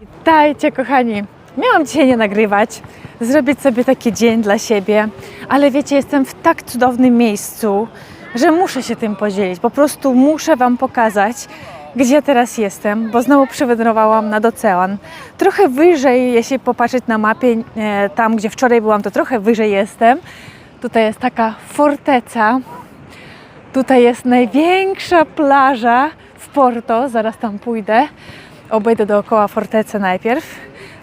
Witajcie, kochani. Miałam dzisiaj nie nagrywać, zrobić sobie taki dzień dla siebie, ale wiecie, jestem w tak cudownym miejscu, że muszę się tym podzielić. Po prostu muszę Wam pokazać, gdzie teraz jestem, bo znowu przywędrowałam nad ocean. Trochę wyżej, jeśli popatrzeć na mapie, e, tam gdzie wczoraj byłam, to trochę wyżej jestem. Tutaj jest taka forteca. Tutaj jest największa plaża w Porto. Zaraz tam pójdę. Obejdę dookoła fortecy najpierw.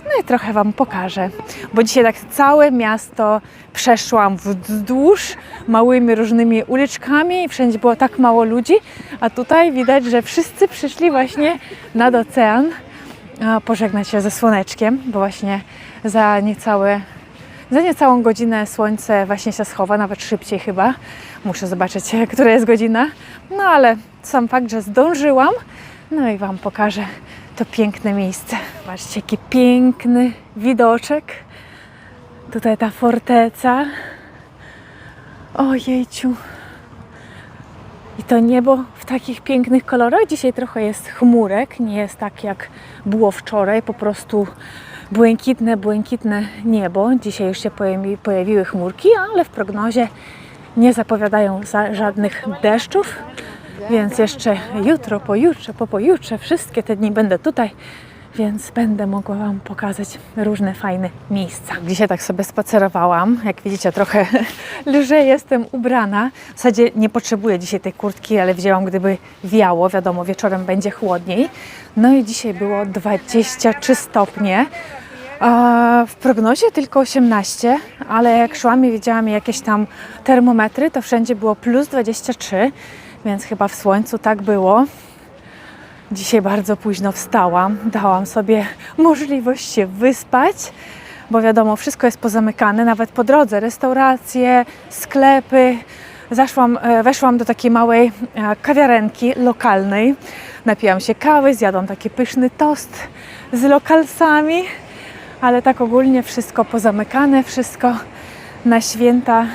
No i trochę Wam pokażę. Bo dzisiaj tak całe miasto przeszłam wzdłuż małymi różnymi uliczkami. Wszędzie było tak mało ludzi. A tutaj widać, że wszyscy przyszli właśnie nad ocean pożegnać się ze słoneczkiem, bo właśnie za niecałe za niecałą godzinę słońce właśnie się schowa, nawet szybciej chyba. Muszę zobaczyć, która jest godzina. No ale sam fakt, że zdążyłam, no i Wam pokażę to piękne miejsce. Zobaczcie, jaki piękny widoczek. Tutaj ta forteca. Ojejciu. I to niebo w takich pięknych kolorach. Dzisiaj trochę jest chmurek, nie jest tak jak było wczoraj, po prostu błękitne, błękitne niebo. Dzisiaj już się pojawi, pojawiły chmurki, ale w prognozie nie zapowiadają za, żadnych deszczów, więc jeszcze jutro, pojutrze, po pojutrze, wszystkie te dni będę tutaj, więc będę mogła Wam pokazać różne fajne miejsca. Dzisiaj tak sobie spacerowałam, jak widzicie trochę lżej jestem ubrana. W zasadzie nie potrzebuję dzisiaj tej kurtki, ale wzięłam gdyby wiało, wiadomo wieczorem będzie chłodniej. No i dzisiaj było 23 stopnie. A w prognozie tylko 18, ale jak szłam i widziałam jakieś tam termometry, to wszędzie było plus 23, więc chyba w słońcu tak było. Dzisiaj bardzo późno wstałam, dałam sobie możliwość się wyspać, bo wiadomo, wszystko jest pozamykane, nawet po drodze, restauracje, sklepy. Zaszłam, e, weszłam do takiej małej e, kawiarenki lokalnej, napiłam się kawy, zjadłam taki pyszny tost z lokalsami, ale tak ogólnie wszystko pozamykane, wszystko na święta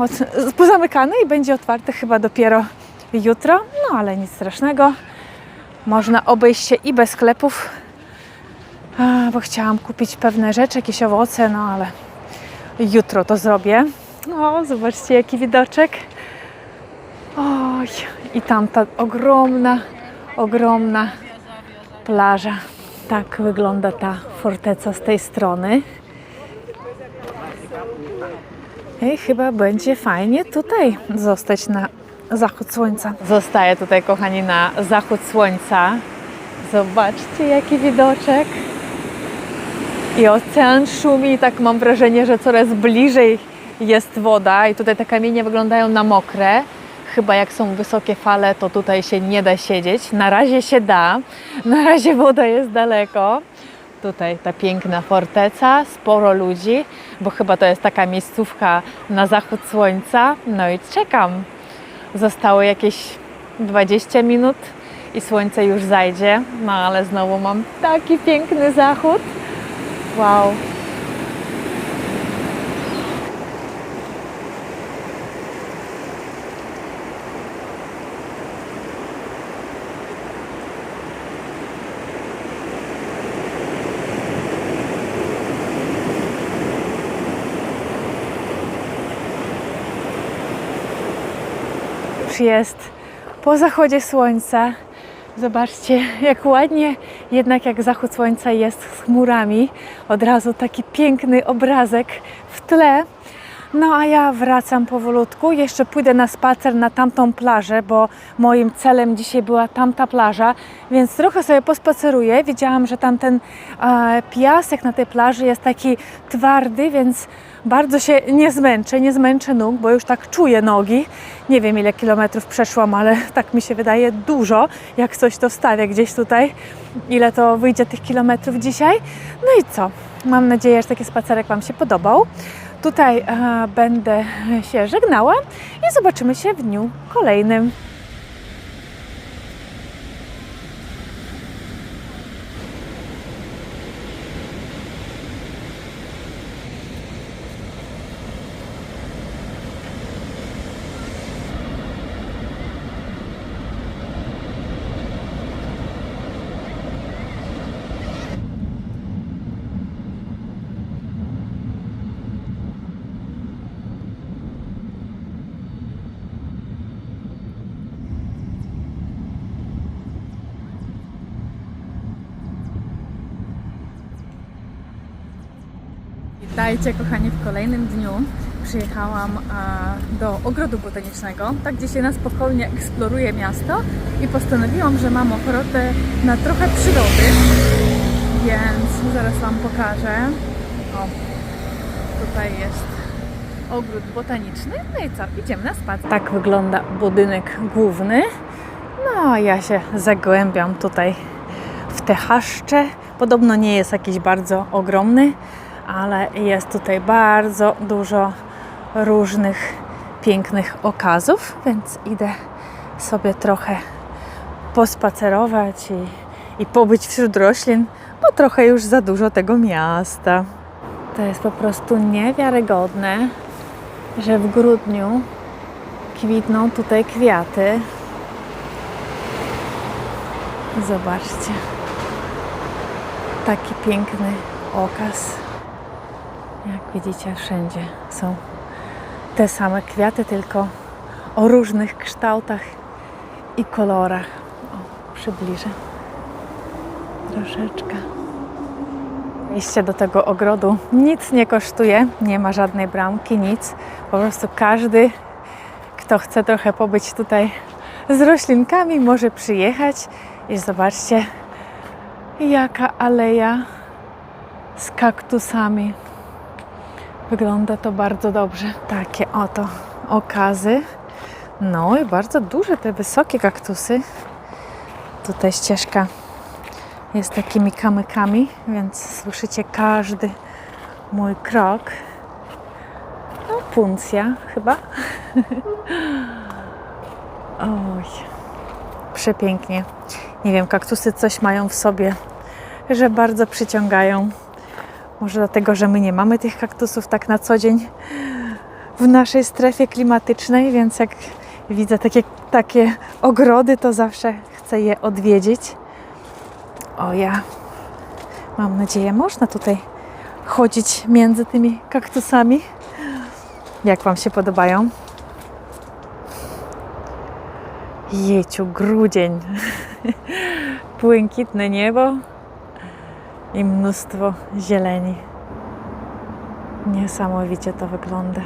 od, pozamykane i będzie otwarte chyba dopiero jutro, no ale nic strasznego. Można obejść się i bez sklepów, bo chciałam kupić pewne rzeczy, jakieś owoce, no ale jutro to zrobię. O, zobaczcie jaki widoczek. Oj, i tam ta ogromna, ogromna plaża. Tak wygląda ta forteca z tej strony. I chyba będzie fajnie tutaj zostać na zachód słońca. Zostaję tutaj, kochani, na zachód słońca. Zobaczcie, jaki widoczek. I ocean szumi, tak mam wrażenie, że coraz bliżej jest woda. I tutaj te kamienie wyglądają na mokre. Chyba jak są wysokie fale, to tutaj się nie da siedzieć. Na razie się da. Na razie woda jest daleko. Tutaj ta piękna forteca, sporo ludzi, bo chyba to jest taka miejscówka na zachód słońca. No i czekam. Zostało jakieś 20 minut i słońce już zajdzie. No ale znowu mam taki piękny zachód. Wow. Jest po zachodzie słońca. Zobaczcie, jak ładnie, jednak jak zachód słońca jest z chmurami. Od razu taki piękny obrazek w tle. No a ja wracam powolutku. Jeszcze pójdę na spacer na tamtą plażę, bo moim celem dzisiaj była tamta plaża, więc trochę sobie pospaceruję. Widziałam, że tamten e, piasek na tej plaży jest taki twardy, więc bardzo się nie zmęczę, nie zmęczę nóg, bo już tak czuję nogi. Nie wiem ile kilometrów przeszłam, ale tak mi się wydaje dużo. Jak coś to wstawię gdzieś tutaj, ile to wyjdzie tych kilometrów dzisiaj. No i co? Mam nadzieję, że taki spacerek Wam się podobał. Tutaj e, będę się żegnała i zobaczymy się w dniu kolejnym. Witajcie kochani w kolejnym dniu. Przyjechałam do ogrodu botanicznego, tak gdzie się na spokojnie eksploruje miasto i postanowiłam, że mam ochotę na trochę przyrody, więc zaraz Wam pokażę. O, tutaj jest ogród botaniczny, no i co, idziemy na spacer. Tak wygląda budynek główny, no a ja się zagłębiam tutaj w te chaszcze. Podobno nie jest jakiś bardzo ogromny, ale jest tutaj bardzo dużo różnych pięknych okazów, więc idę sobie trochę pospacerować i, i pobyć wśród roślin, bo trochę już za dużo tego miasta. To jest po prostu niewiarygodne, że w grudniu kwitną tutaj kwiaty. Zobaczcie. Taki piękny okaz. Jak widzicie, wszędzie są te same kwiaty, tylko o różnych kształtach i kolorach. O, przybliżę troszeczkę. Wejście do tego ogrodu nic nie kosztuje, nie ma żadnej bramki, nic. Po prostu każdy, kto chce trochę pobyć tutaj z roślinkami, może przyjechać i zobaczcie, jaka aleja z kaktusami. Wygląda to bardzo dobrze. Takie oto okazy. No i bardzo duże te wysokie kaktusy. Tutaj ścieżka jest takimi kamykami, więc słyszycie każdy mój krok. No, puncja chyba. Oj, przepięknie. Nie wiem, kaktusy coś mają w sobie, że bardzo przyciągają. Może dlatego, że my nie mamy tych kaktusów tak na co dzień w naszej strefie klimatycznej, więc jak widzę takie, takie ogrody, to zawsze chcę je odwiedzić. O ja, mam nadzieję, można tutaj chodzić między tymi kaktusami. Jak Wam się podobają? Jeciu, grudzień. Błękitne niebo i mnóstwo zieleni. Niesamowicie to wygląda.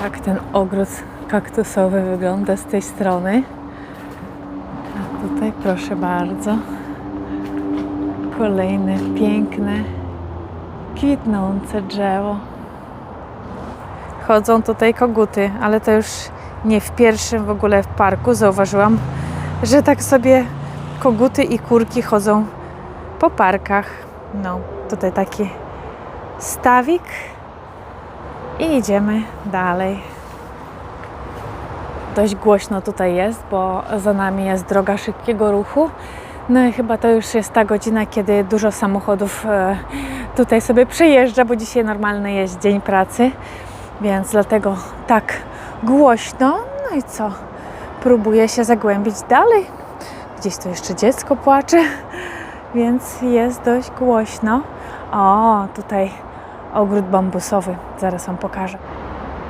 Tak ten ogród kaktusowy wygląda z tej strony. A tutaj proszę bardzo. Kolejne piękne, kwitnące drzewo. Chodzą tutaj koguty, ale to już nie w pierwszym w ogóle w parku. Zauważyłam, że tak sobie koguty i kurki chodzą po parkach. No, tutaj taki stawik i idziemy dalej. Dość głośno tutaj jest, bo za nami jest droga szybkiego ruchu. No i chyba to już jest ta godzina, kiedy dużo samochodów e, tutaj sobie przejeżdża, bo dzisiaj normalny jest dzień pracy, więc dlatego tak głośno. No i co? Próbuję się zagłębić dalej. Gdzieś tu jeszcze dziecko płacze, więc jest dość głośno. O, tutaj ogród bambusowy. Zaraz Wam pokażę.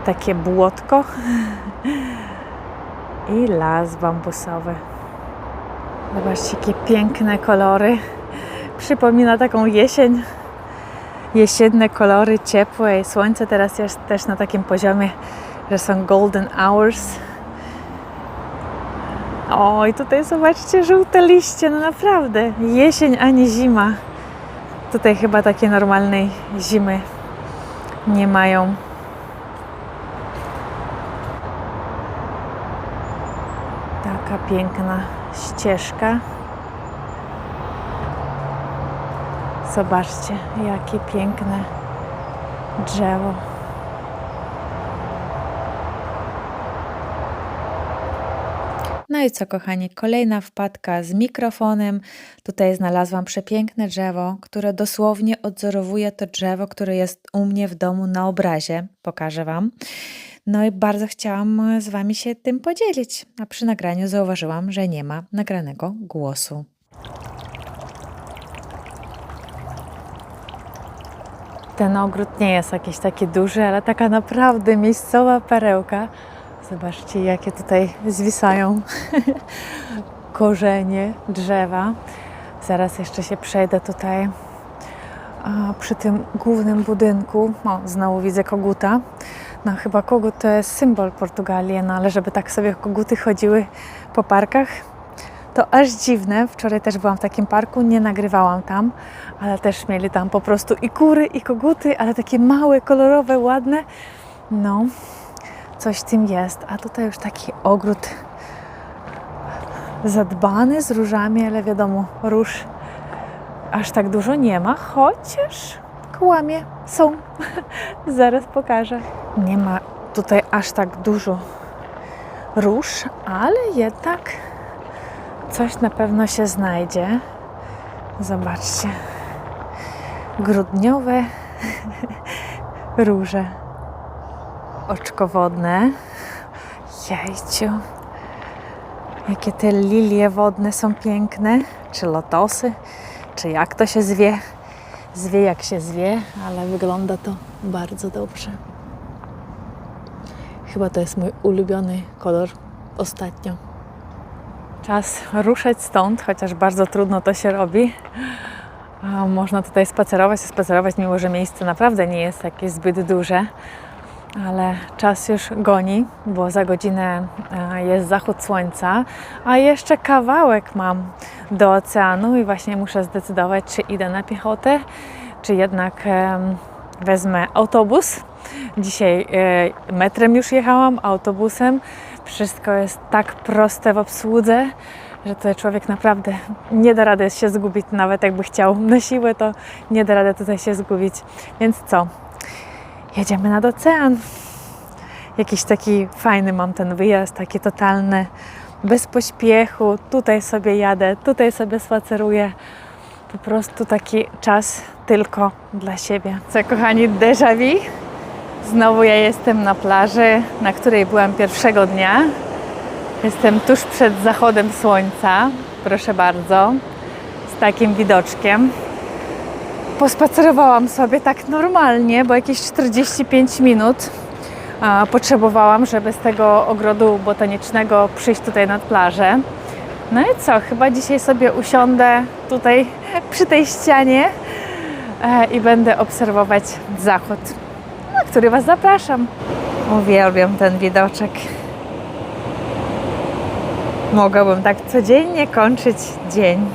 Takie błotko i las bambusowy. Zobaczcie, jakie piękne kolory. Przypomina taką jesień. Jesienne kolory, ciepłe i słońce teraz jest też na takim poziomie, że są golden hours. O, i tutaj zobaczcie, żółte liście, no naprawdę. Jesień, a nie zima. Tutaj chyba takiej normalnej zimy nie mają. Taka piękna ścieżka. Zobaczcie, jakie piękne drzewo. No i co, kochani, kolejna wpadka z mikrofonem. Tutaj znalazłam przepiękne drzewo, które dosłownie odzorowuje to drzewo, które jest u mnie w domu na obrazie. Pokażę Wam. No i bardzo chciałam z Wami się tym podzielić, a przy nagraniu zauważyłam, że nie ma nagranego głosu. Ten ogród nie jest jakiś taki duży, ale taka naprawdę miejscowa perełka. Zobaczcie, jakie tutaj zwisają korzenie drzewa. Zaraz jeszcze się przejdę tutaj a, przy tym głównym budynku. O, znowu widzę koguta. No chyba kogut to jest symbol Portugalii, no ale żeby tak sobie koguty chodziły po parkach, to aż dziwne. Wczoraj też byłam w takim parku, nie nagrywałam tam, ale też mieli tam po prostu i kury, i koguty, ale takie małe, kolorowe, ładne. No, coś w tym jest. A tutaj już taki ogród zadbany z różami, ale wiadomo, róż aż tak dużo nie ma, chociaż kłamie, są. Zaraz pokażę. Nie ma tutaj aż tak dużo róż, ale jednak coś na pewno się znajdzie. Zobaczcie. Grudniowe róże oczkowodne. Jejciu. Jakie te lilie wodne są piękne. Czy lotosy, czy jak to się zwie. Zwie jak się zwie, ale wygląda to bardzo dobrze. Chyba to jest mój ulubiony kolor ostatnio. Czas ruszać stąd, chociaż bardzo trudno to się robi. Można tutaj spacerować, spacerować, mimo że miejsce naprawdę nie jest jakieś zbyt duże. Ale czas już goni, bo za godzinę jest zachód słońca, a jeszcze kawałek mam do oceanu i właśnie muszę zdecydować, czy idę na piechotę, czy jednak wezmę autobus. Dzisiaj e, metrem już jechałam, autobusem. Wszystko jest tak proste w obsłudze, że tutaj człowiek naprawdę nie da rady się zgubić, nawet jakby chciał na siłę, to nie da rady tutaj się zgubić. Więc co? Jedziemy nad ocean. Jakiś taki fajny mam ten wyjazd, taki totalny, bez pośpiechu. Tutaj sobie jadę, tutaj sobie spaceruję. Po prostu taki czas tylko dla siebie. Co kochani, déjà vu. Znowu ja jestem na plaży, na której byłam pierwszego dnia. Jestem tuż przed zachodem słońca, proszę bardzo, z takim widoczkiem. Pospacerowałam sobie tak normalnie, bo jakieś 45 minut a, potrzebowałam, żeby z tego ogrodu botanicznego przyjść tutaj nad plażę. No i co, chyba dzisiaj sobie usiądę tutaj przy tej ścianie e, i będę obserwować zachód, który Was zapraszam. Uwielbiam ten widoczek. Mogłabym tak codziennie kończyć dzień.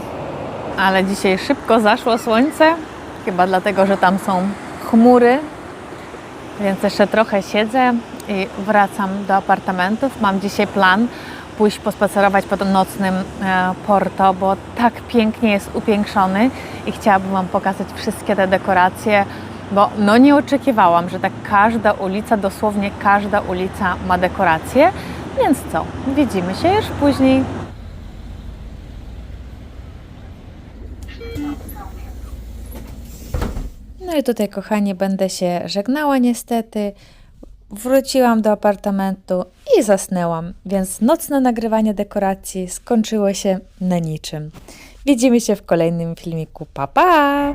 Ale dzisiaj szybko zaszło słońce, chyba dlatego, że tam są chmury, więc jeszcze trochę siedzę i wracam do apartamentów. Mam dzisiaj plan pójść pospacerować po tym nocnym e, Porto, bo tak pięknie jest upiększony i chciałabym Wam pokazać wszystkie te dekoracje, bo no nie oczekiwałam, że tak każda ulica, dosłownie każda ulica ma dekoracje. Więc co, widzimy się już później. No i tutaj, kochani, będę się żegnała niestety. Wróciłam do apartamentu i zasnęłam, więc nocne nagrywanie dekoracji skończyło się na niczym. Widzimy się w kolejnym filmiku. Pa, pa!